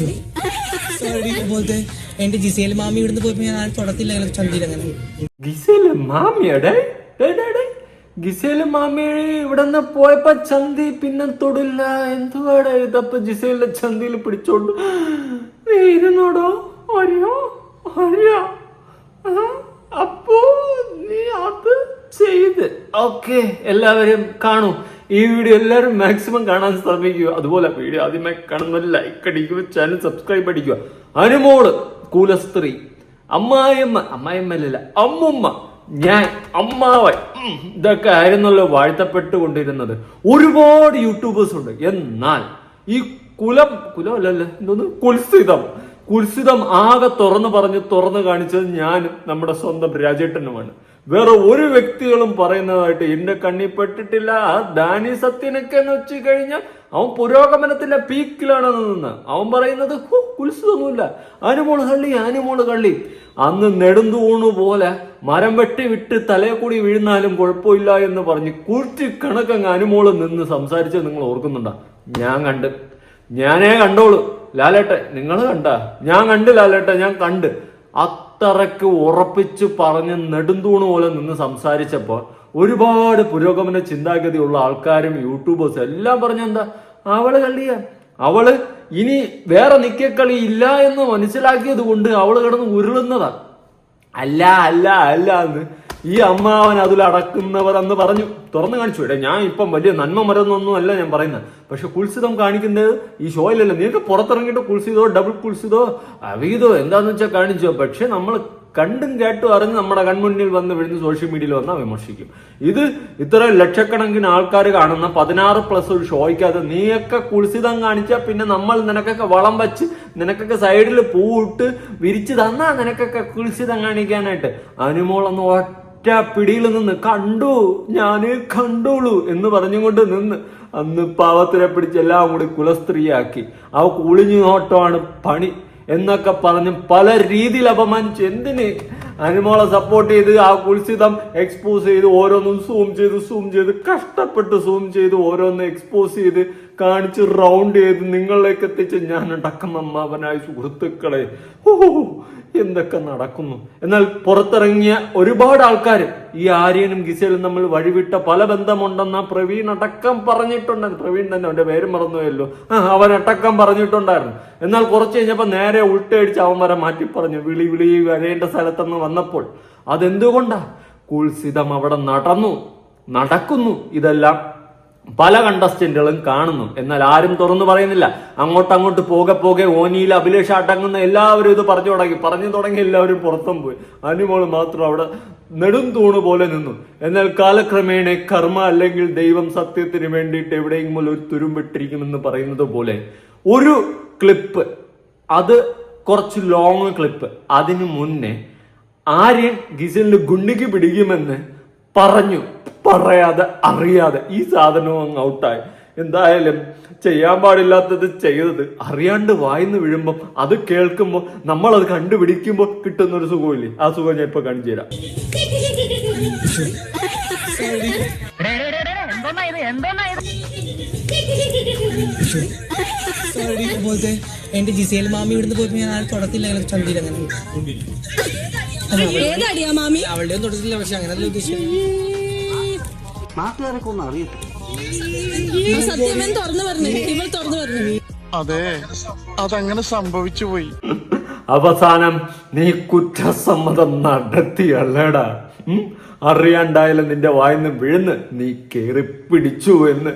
Sorry പോലത്തെ എന്റെ Gizele മാമി ഇവിടുന്ന് പോയപ്പോ ഞാൻ ആരും തുടത്തില്ല അങ്ങനെ അങ്ങനെ. ഗിസേൽ മാമിയടെ? ഇവിടെ പോയപ്പോ ചന്തി പിന്നെ തൊടില്ല. എന്തുവാടെ ഇതപ്പൊ ജിസേലിന്റെ ചന്തിയിൽ പിടിച്ചോണ്ട്? നീ ഇരുന്നോടോ അറിയോ അറിയോ അപ്പോ നീ അത് ചെയ്ത്. ഓക്കെ എല്ലാവരും കാണൂ. ഈ വീഡിയോ എല്ലാവരും മാക്സിമം കാണാൻ ശ്രമിക്കുക. അതുപോലെ വീഡിയോ ആദ്യമായി കാണുന്ന ലൈക്ക് അടിക്കുക ചാനൽ സബ്സ്ക്രൈബ് അടിക്കുക. അനുമോൾ കൂലസ്ത്രീ അമ്മായിയമ്മ അമ്മായിയമ്മല്ല അമ്മുമ്മ ഞാൻ അമ്മാവൻ ഇതൊക്കെ ആയിരുന്നല്ലോ വാഴ്ത്തപ്പെട്ടുകൊണ്ടിരുന്നത്. ഒരുപാട് യൂട്യൂബേഴ്സ് ഉണ്ട്. എന്നാൽ ഈ കുലം കുലം അല്ലല്ലോ കുൽസിതം. കുൽസിതം ആകെ തുറന്നു പറഞ്ഞ് തുറന്നു കാണിച്ചത് ഞാൻ നമ്മുടെ സ്വന്തം രാജേട്ടനുമാണ്. വേറെ ഒരു വ്യക്തികളും പറയുന്നതായിട്ട് എന്റെ കണ്ണിൽ പെട്ടിട്ടില്ല. ആ ദാനി സത്യനൊക്കെ എന്ന് വെച്ച് കഴിഞ്ഞാൽ അവൻ പുരോഗമനത്തിന്റെ പീക്കിലാണ് നിന്ന്. അവൻ പറയുന്നത് കുത്സിതമൊന്നുമില്ല അനുമോൾ കള്ളി അനുമോൾ കള്ളി. അന്ന് നെടുന്തൂണു പോലെ മരം വെട്ടി വിട്ട് തലയെ കൂടി വീഴുന്നാലും കുഴപ്പമില്ല എന്ന് പറഞ്ഞ് കൂറ്റി കണക്കങ്ങ് അനുമോൾ നിന്ന് സംസാരിച്ചത് നിങ്ങൾ ഓർക്കുന്നുണ്ടോ? ഞാൻ കണ്ട് ഞാനേ കണ്ടോളൂ. ലാലേട്ട നിങ്ങൾ കണ്ട? ഞാൻ കണ്ട് ലാലേട്ട ഞാൻ കണ്ട്. അത്രയ്ക്ക് ഉറപ്പിച്ച് പറഞ്ഞ് നെടുന്തൂണ് പോലെ നിന്ന് സംസാരിച്ചപ്പോൾ ഒരുപാട് പുരോഗമന ചിന്താഗതിയുള്ള ആൾക്കാരും യൂട്യൂബേഴ്സും എല്ലാം പറഞ്ഞെന്താ അവൾ കള്ളിയ. അവൾ ഇനി വേറെ നിക്കക്കളി ഇല്ല എന്ന് മനസ്സിലാക്കിയത് കൊണ്ട് അവൾ കിടന്ന് ഉരുളുന്നതാ. അല്ല അല്ല അല്ല എന്ന് ഈ അമ്മാവൻ അതിൽ അടക്കുന്നവർ എന്ന് പറഞ്ഞു തുറന്നു കാണിച്ചു. ഇടേ ഞാൻ ഇപ്പം വലിയ നന്മ മരുന്നൊന്നും അല്ല ഞാൻ പറയുന്നത്. പക്ഷെ കുൽസിതം കാണിക്കുന്നത് ഈ ഷോയിലല്ല? നിങ്ങൾക്ക് പുറത്തിറങ്ങിയിട്ട് കുൽസിതോ ഡബിൾ കുൽസിതോ അവീതോ എന്താന്ന് വെച്ചാൽ കാണിച്ചോ? പക്ഷെ നമ്മൾ കണ്ടും കേട്ടും അറിഞ്ഞ് നമ്മുടെ കൺമുന്നിൽ വന്ന് വിഴുന്ന് സോഷ്യൽ മീഡിയയിൽ വന്നാൽ വിമർശിക്കും. ഇത് ഇത്ര ലക്ഷക്കണക്കിന് ആൾക്കാർ കാണുന്ന പതിനാറ് പ്ലസ് ഒരു ഷോയ്ക്കകത്ത് നീയൊക്കെ കുൽസിതം കാണിച്ചാൽ പിന്നെ നമ്മൾ നിനക്കൊക്കെ വളം വച്ച് നിനക്കൊക്കെ സൈഡിൽ പൂവിട്ട് വിരിച്ച് തന്നാ നിനക്കൊക്കെ കുൽസിതം കാണിക്കാനായിട്ട്. അനുമോളൊന്ന് ഒറ്റ പിടിയിൽ നിന്ന് കണ്ടു ഞാൻ കണ്ടോളൂ എന്ന് പറഞ്ഞുകൊണ്ട് നിന്ന് അന്ന് പാവത്തിനെ പിടിച്ച് എല്ലാം കൂടി കുലസ്ത്രീയാക്കി. അവ കുളിഞ്ഞു നോട്ടമാണ് പണി എന്നൊക്കെ പറഞ്ഞ് പല രീതിയിൽ അപമാനിച്ച് എന്തിന് അനുമോളെ സപ്പോർട്ട് ചെയ്ത് ആ കുൽസിതം എക്സ്പോസ് ചെയ്ത് ഓരോന്നും സൂം ചെയ്ത് സൂം ചെയ്ത് കഷ്ടപ്പെട്ട് സൂം ചെയ്ത് ഓരോന്ന് എക്സ്പോസ് ചെയ്ത് കാണിച്ച് റൗണ്ട് ചെയ്ത് നിങ്ങളിലേക്ക് എത്തിച്ച് ഞാൻ അടക്കം അമ്മാവനായ സുഹൃത്തുക്കളെ. ഓ എന്തൊക്കെ നടക്കുന്നു? എന്നാൽ പുറത്തിറങ്ങിയ ഒരുപാട് ആൾക്കാർ ഈ ആര്യനും ഗിസേലും തമ്മിൽ വഴിവിട്ട പല ബന്ധമുണ്ടെന്ന പ്രവീൺ അടക്കം പറഞ്ഞിട്ടുണ്ട് പ്രവീൺ തന്നെ അവന്റെ പേര് മറന്നുപോയല്ലോ. ആ അവൻ അടക്കം പറഞ്ഞിട്ടുണ്ടായിരുന്നു. എന്നാൽ കുറച്ച് കഴിഞ്ഞപ്പോൾ നേരെ ഉൾട്ടയടിച്ച് അവൻ വരെ മാറ്റി പറഞ്ഞു വിളി വിളി വരേണ്ട സ്ഥലത്തെന്ന് വന്നപ്പോൾ അതെന്തുകൊണ്ടാ? കുൽസിതം അവിടെ നടന്നു നടക്കുന്നു ഇതെല്ലാം പല കണ്ടസ്റ്റന്റുകളും കാണുന്നു. എന്നാൽ ആരും തുറന്നു പറയുന്നില്ല. അങ്ങോട്ട് അങ്ങോട്ട് പോകെ പോകെ ഓനിയിൽ അഭിലേഷ് അടങ്ങുന്ന എല്ലാവരും ഇത് പറഞ്ഞു തുടങ്ങി. പറഞ്ഞു തുടങ്ങി എല്ലാവരും പുറത്തും പോയി. അനുമോൾ മാത്രം അവിടെ നെടും തൂണ് പോലെ നിന്നു. എന്നാൽ കാലക്രമേണ കർമ്മ അല്ലെങ്കിൽ ദൈവം സത്യത്തിന് വേണ്ടിയിട്ട് എവിടെയെങ്കിലും ഒരു തുരുമ്പിട്ടിരിക്കുമെന്ന് പറയുന്നത് പോലെ ഒരു ക്ലിപ്പ് അത് കുറച്ച് ലോങ് ക്ലിപ്പ്. അതിനു മുന്നേ ആര്യൻ ഗിസലിന് ഗുണ്ടിക്ക് പിടിക്കുമെന്ന് പറഞ്ഞു. പറയാതെ അറിയാതെ ഈ സാധനവും അങ്ങ് ഔട്ടായി. എന്തായാലും ചെയ്യാൻ പാടില്ലാത്തത് ചെയ്തത് അറിയാണ്ട് വായിന്ന് വീഴുമ്പോൾ അത് കേൾക്കുമ്പോൾ നമ്മൾ അത് കണ്ടുപിടിക്കുമ്പോൾ കിട്ടുന്ന ഒരു സുഖമില്ലേ? ആ സുഖം ഞാൻ ഇപ്പൊ കാണിച്ചു തരാം. എന്റെ ജിസേൽ മാമി? ഇവിടുന്ന് പോയി ഞാൻ ആരും തൊടത്തില്ല അങ്ങനെ ചന്തിയിൽ അവളുടെയും തൊടത്തില്ല പക്ഷെ അങ്ങനെ ഉദ്ദേശിച്ചത്. നാട്ടുകാരൊക്കെ ഒന്ന് അറിയട്ടെ സത്യമൻ തുറന്നു പറഞ്ഞു. ഇവൾ തുറന്നു പറഞ്ഞു. അതെ അതങ്ങനെ സംഭവിച്ചു പോയി. അവസാനം നീ കുറ്റസമ്മതം നടത്തിയല്ലേടാ? അറിയാണ്ടായാലും നിന്റെ വായിന്ന് വീഴുന്ന് നീ കേറി പിടിച്ചു എന്ന്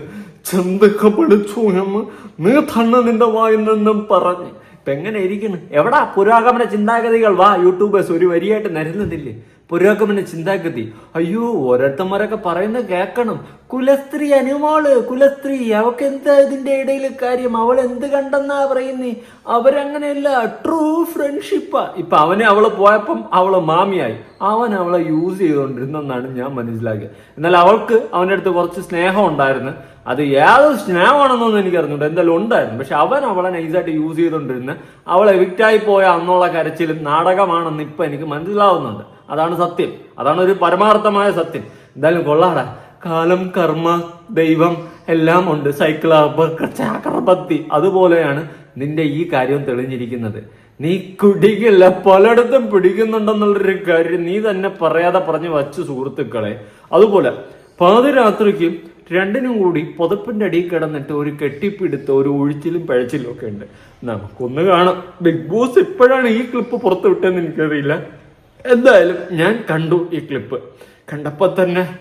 ചെന്തൊക്കെ പിടിച്ചു എന്ന് നീ തന്നെ നിന്റെ വായിൽ നിന്നും പറഞ്ഞു. ഇപ്പൊ എങ്ങനെ ഇരിക്കുന്നു? എവിടാ പുരാഗമന ചിന്താഗതികൾ? വാ യൂട്യൂബേഴ്സ് ഒരു വരിയായിട്ട് നിരന്നുന്നില്ലേ പുരോഗമന ചിന്താഗതി. അയ്യോ ഓരോരുത്തന്മാരൊക്കെ പറയുന്നത് കേൾക്കണം. കുലസ്ത്രീ അനുമോൾ കുലസ്ത്രീ അവക്ക് എന്താ ഇതിന്റെ ഇടയിൽ കാര്യം? അവൾ എന്ത് കണ്ടെന്നാ പറയുന്നേ? അവരങ്ങനെയല്ല ട്രൂ ഫ്രണ്ട്ഷിപ്പാ ഇപ്പൊ അവനെ അവൾ പോയപ്പം അവൾ മാമിയായി. അവൻ അവളെ യൂസ് ചെയ്തുകൊണ്ടിരുന്നെന്നാണ് ഞാൻ മനസ്സിലാക്കിയത് എന്നാൽ അവൾക്ക് അവന്റെ അടുത്ത് കുറച്ച് സ്നേഹം ഉണ്ടായിരുന്നു. അത് ഏതൊരു സ്നേഹമാണെന്നൊന്നും എനിക്ക് അറിഞ്ഞൂടെ എന്തായാലും ഉണ്ടായിരുന്നു. പക്ഷെ അവൻ അവളെ നൈസായിട്ട് യൂസ് ചെയ്തുകൊണ്ടിരുന്ന അവളെ എവിക്റ്റായി പോയ അന്നുള്ള കരച്ചിലും നാടകമാണെന്ന് ഇപ്പൊ എനിക്ക് മനസ്സിലാവുന്നുണ്ട്. അതാണ് സത്യം. അതാണ് ഒരു പരമാർത്ഥമായ സത്യം. എന്തായാലും കൊള്ളാടാ. കാലം കർമ്മ ദൈവം എല്ലാം ഉണ്ട്. സൈക്കിൾ ചക്രപത്തി അതുപോലെയാണ് നിന്റെ ഈ കാര്യം തെളിഞ്ഞിരിക്കുന്നത്. നീ കുടിക്കില്ല പലയിടത്തും പിടിക്കുന്നുണ്ടെന്നുള്ളൊരു കാര്യം നീ തന്നെ പറയാതെ പറഞ്ഞു വച്ചു സുഹൃത്തുക്കളെ. അതുപോലെ പാതിരാത്രിക്ക് രണ്ടിനും കൂടി പുതപ്പിന്റെ അടിയിൽ കിടന്നിട്ട് ഒരു കെട്ടിപ്പിടുത്ത ഒരു ഒഴിച്ചിലും പഴച്ചിലും ഒക്കെ ഉണ്ട്. നമുക്കൊന്ന് കാണാം. ബിഗ് ബോസ് ഇപ്പോഴാണ് ഈ ക്ലിപ്പ് പുറത്തു വിട്ടതെന്ന് എനിക്കറിയില്ല. എന്തായാലും ഞാൻ കണ്ടു ഈ ക്ലിപ്പ് കണ്ടപ്പോ തന്നെ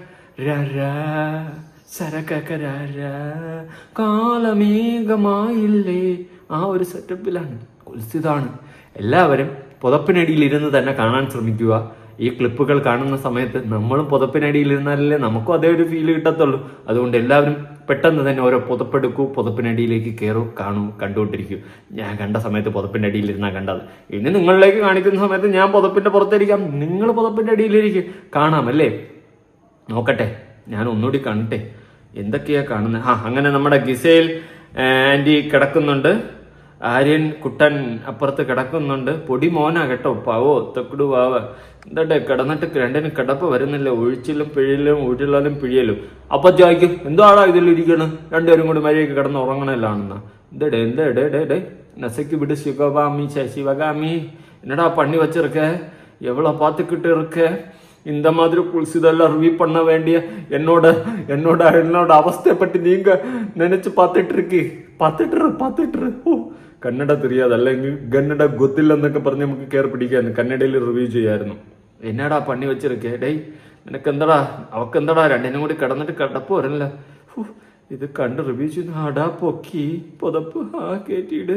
കാലമേഘമായില്ലേ. ആ ഒരു സെറ്റപ്പിലാണ് കുൽസിതാണ്. എല്ലാവരും പുതപ്പിനടിയിൽ ഇരുന്ന് തന്നെ കാണാൻ ശ്രമിക്കുക. ഈ ക്ലിപ്പുകൾ കാണുന്ന സമയത്ത് നമ്മളും പുതപ്പിനടിയിൽ ഇരുന്നാലല്ലേ നമുക്കും അതേ ഒരു ഫീൽ കിട്ടത്തുള്ളൂ. അതുകൊണ്ട് എല്ലാവരും പെട്ടെന്ന് തന്നെ ഓരോ പുതപ്പെടുക്കൂ പുതപ്പിനടിയിലേക്ക് കയറൂ കാണൂ കണ്ടുകൊണ്ടിരിക്കൂ. ഞാൻ കണ്ട സമയത്ത് പുതപ്പിന്റെ അടിയിൽ ഇരുന്നാ കണ്ടത്. ഇനി നിങ്ങളിലേക്ക് കാണിക്കുന്ന സമയത്ത് ഞാൻ പുതപ്പിന്റെ പുറത്തിരിക്കാം. നിങ്ങൾ പുതപ്പിന്റെ അടിയിലിരിക്കും കാണാം അല്ലേ നോക്കട്ടെ ഞാൻ ഒന്നുകൂടി കാണട്ടെ. എന്തൊക്കെയാ കാണുന്നത് ആ അങ്ങനെ നമ്മുടെ ഗിസേൽ ആന്റി കിടക്കുന്നുണ്ട്. ആര്യൻ കുട്ടൻ അപ്പുറത്ത് കിടക്കുന്നുണ്ട് പൊടി മോനാ കേട്ടോ പാവോ തക്കുടു പാവ എന്താട്ടെ കിടന്നിട്ട് രണ്ടിനും കിടപ്പ് വരുന്നില്ല ഒഴിച്ചിലും പിഴിയിലും ഉരുളലും പിഴിയലും അപ്പൊ ചോദിക്കും എന്താടാ ഇതിലിരിക്കണം രണ്ടുപേരും കൂടി മഴയൊക്കെ കിടന്ന് ഉറങ്ങണല്ലാണെന്നാ എന്തടേ എന്തടേ ഡേ ഡേ நசைக்கு விடு சிவகாமி ச சிவகாமி என்னடா பண்ணி வச்சிருக்க எவ்வளோ பார்த்துக்கிட்டு இருக்க இந்த மாதிரி குளிசுதெல்லாம் ரிவ்யூ பண்ண வேண்டிய என்னோட என்னோட என்னோட அவஸ்தையை பற்றி நீங்க நினைச்சு பார்த்துட்டு இருக்கு பார்த்துட்டு இரு, பார்த்துட்டு இரு. ഓ കന്നഡ തിരിയാതെ അല്ലെങ്കിൽ കന്നഡ ഗൊത്തില്ലെന്നൊക്കെ പറഞ്ഞ് നമുക്ക് കയറി പിടിക്കായിരുന്നു. കന്നഡയിൽ റിവ്യൂ ചെയ്യായിരുന്നു. എന്നാടാ പണി വെച്ചിരിക്കേ? ഡേയ് നിനക്ക് എന്താടാ അവക്ക് എന്താടാ രണ്ടിനും കൂടി കിടന്നിട്ട് കിടപ്പ് വരല്ല ഇത് കണ്ട് റിവ്യൂ ചെയ്ത് അടാ പൊക്കി പുതപ്പ് ആ കയറ്റിയിട്ട്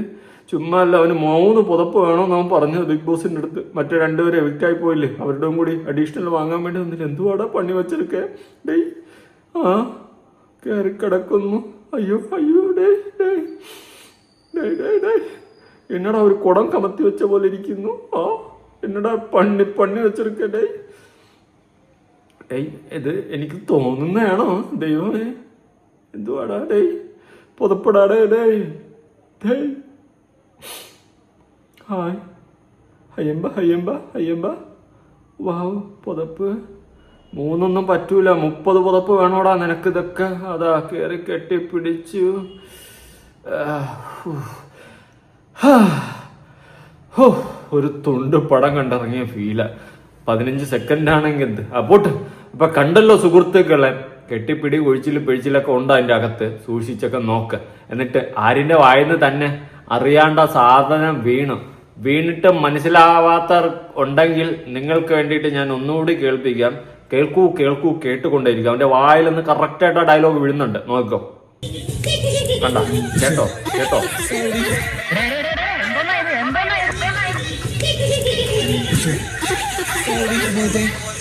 ചുമ്മാ അല്ല അവന് മൂന്ന് പുതപ്പ് വേണോ അവൻ പറഞ്ഞു. ബിഗ് ബോസിന്റെ അടുത്ത് മറ്റേ രണ്ടുപേരെ എവിക്റ്റായി പോയില്ലേ? അവരുടെ കൂടി അഡീഷണൽ വാങ്ങാൻ വേണ്ടി വന്നില്ല എന്തുവാടാ പണി വെച്ചെടുക്കേ ഡേയ് ആ കയറി കിടക്കുന്നു. അയ്യോ അയ്യോ ഡേ ഡേ എന്നടാ ഒരു കുടം കമത്തി വെച്ച പോലെ ഇരിക്കുന്നു? ആ എന്നടാ പണ്ണി പണ്ണി വെച്ചെടുക്കണ്ടേ ഡേയ് ഇത് എനിക്ക് തോന്നുന്നതാണോ? ദൈവമേ. എന്തുവാടാ ഡേയ് പുതപ്പെടാടേ ഡേയ് ഡേയ് ഹായ്. ഹയ്യമ്പ ഹയ്യമ്പ ഹയ്യമ്പ. വാവ് പുതപ്പ്. മൂന്നൊന്നും പറ്റൂല. മുപ്പത് പുതപ്പ് വേണോടാ നിനക്ക് ഇതൊക്കെ അതാ കയറി കെട്ടിപ്പിടിച്ചു. ആ, ഹൂ. ഒരു തുണ്ട് പടം കണ്ടിറങ്ങിയ ഫീല. പതിനഞ്ച് സെക്കൻഡ് ആണെങ്കിൽ എന്ത് അപ്പോട്ട് ഇപ്പൊ കണ്ടല്ലോ സുഹൃത്തുക്കളെ. കെട്ടിപ്പിടി ഒഴിച്ചിലും പിഴിച്ചിലൊക്കെ ഉണ്ട് അതിന്റെ അകത്ത്? സൂക്ഷിച്ചൊക്കെ നോക്ക്. എന്നിട്ട് ആരിന്റെ വായന്ന് തന്നെ അറിയാണ്ട സാധനം വീണു. വീണിട്ട് മനസ്സിലാവാത്ത ഉണ്ടെങ്കിൽ നിങ്ങൾക്ക് വേണ്ടിയിട്ട് ഞാൻ ഒന്നുകൂടി കേൾപ്പിക്കാം. കേൾക്കൂ കേൾക്കൂ കേട്ടുകൊണ്ടേയിരിക്കും. അവന്റെ വായിൽ നിന്ന് കറക്റ്റായിട്ട് ആ ഡയലോഗ് വീഴുന്നുണ്ട്. നോക്കോ. കണ്ട? കേട്ടോ? കേട്ടോ?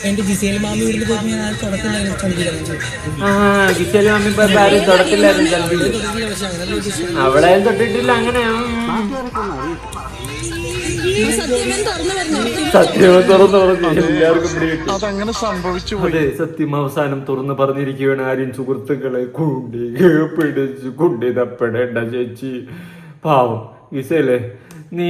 എന്റെ ജിസേൽ മാമി ഞാൻ തൊട്ടിട്ടില്ല അങ്ങനെയാ സത്യം തുറന്നു പറഞ്ഞു. എല്ലാവർക്കും പിടികിട്ടി. അതങ്ങനെ സംഭവിച്ചു പോയി. അതെ സത്യം അവസാനം തുറന്ന് പറഞ്ഞിരിക്കുകയാണ് ആരും സുഹൃത്തുക്കളെ. കുണ്ടി പിടിച്ച് കുണ്ടി തപ്പെടേണ്ട ചേച്ചി. പാവം ഗിസേലേ നീ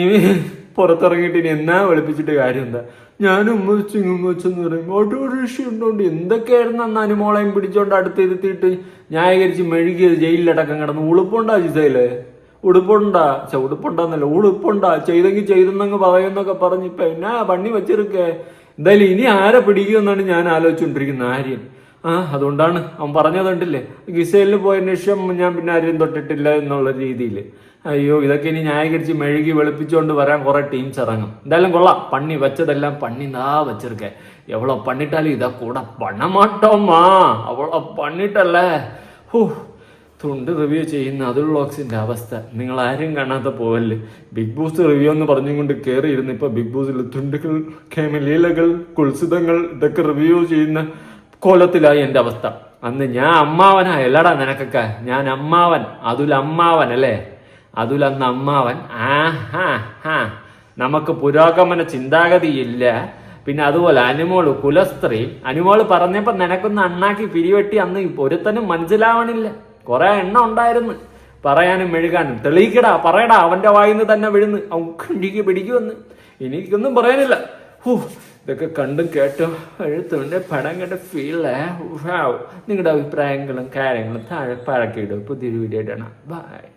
പുറത്തിറങ്ങിയിട്ട് ഇനി എന്നാ വെളുപ്പിച്ചിട്ട് കാര്യം എന്താ? ഞാൻ ഉമ്മച്ചു ഉമ്മച്ചെന്ന് പറയും ഓട്ടോറിക്ഷ ഉണ്ടോണ്ട് എന്തൊക്കെയായിരുന്നു അന്ന് അനുമോളയും പിടിച്ചോണ്ട് അടുത്തിരുത്തിയിട്ട് ന്യായീകരിച്ച് മെഴുകിയത് ജയിലിലടക്കം കിടന്ന് ഉളുപ്പുണ്ടാ ജിസയിലെ ഉടുപ്പുണ്ടാ ചെ ഉടുപ്പുണ്ട ഉടുപ്പുണ്ടാ ചെയ്തെങ്കിൽ ചെയ്തെന്നങ്ങ് പറയുന്നൊക്കെ പറഞ്ഞ് ഇപ്പൊ എന്നാ പണി വെച്ചിരിക്കേ? എന്തായാലും ഇനി ആരെ പിടിക്കുമെന്നാണ് ഞാൻ ആലോചിച്ചുകൊണ്ടിരിക്കുന്നത് ആര്യൻ. ആ അതുകൊണ്ടാണ് അവൻ പറഞ്ഞത് കണ്ടില്ലേ? പോയ ശേഷം ഞാൻ പിന്നെ ആരെയും തൊട്ടിട്ടില്ല എന്നുള്ള രീതിയിൽ അയ്യോ ഇതൊക്കെ ഇനി ന്യായീകരിച്ച് മെഴുകി വെളുപ്പിച്ചുകൊണ്ട് വരാൻ കുറെ ടീംസ് ഇറങ്ങും. എന്തായാലും കൊള്ളാം പണി വെച്ചതെല്ലാം പണി നാ വെച്ചിരിക്കേ. എവളോ പണിട്ടാലും ഇതാ കൂടെ പണമാട്ടോമ്മാ അവളോ പണിട്ടല്ലേ ഹൂ തുണ്ട് റിവ്യൂ ചെയ്യുന്ന അതുൽ വ്ളോഗ്സിന്റെ അവസ്ഥ. നിങ്ങൾ ആരും കാണാത്ത പോവല്ലേ ബിഗ് ബോസ് റിവ്യൂ എന്ന് പറഞ്ഞുകൊണ്ട് കയറിയിരുന്നു ഇപ്പോൾ ഇപ്പൊ ബിഗ് ബോസിൽ തുണ്ടുകൾ കേമലീലകൾ കുൽസിതങ്ങൾ ഇതൊക്കെ റിവ്യൂ ചെയ്യുന്ന കോലത്തിലായി എന്റെ അവസ്ഥ. അന്ന് ഞാൻ അമ്മാവനാ എല്ലടാ നിനക്കൊക്കെ. ഞാൻ അമ്മാവൻ അതുൽ അമ്മാവൻ അല്ലേ? അതുൽ അന്ന് അമ്മാവൻ. ആ ഹാ. ഹാ നമുക്ക് പുരോഗമന ചിന്താഗതിയില്ല പിന്നെ അതുപോലെ അനുമോൾ കുലസ്ത്രീ. അനുമോൾ പറഞ്ഞപ്പോൾ നിനക്കൊന്ന് അണ്ണാക്കി പിരിവെട്ടി അന്ന് ഒരുത്തനും മനസ്സിലാവണില്ല. കുറെ എണ്ണ ഉണ്ടായിരുന്നു. പറയാനും മെഴുകാനും. തെളിയിക്കടാ പറയടാ അവന്റെ വായിന്ന് തന്നെ വിഴുന്ന്. അവൻ കണ്ടിക്ക് പിടിക്കുമെന്ന്. എനിക്കൊന്നും പറയാനില്ല. ഹൂ ഇതൊക്കെ കണ്ടും കേട്ടോ എഴുത്തുണ്ട് പടം കേട്ട ഫീലേ നിങ്ങളുടെ അഭിപ്രായങ്ങളും കാര്യങ്ങളും താഴെ പഴക്കിയിടും പുതിയൊരു വീഡിയോ ഇടണം ബൈ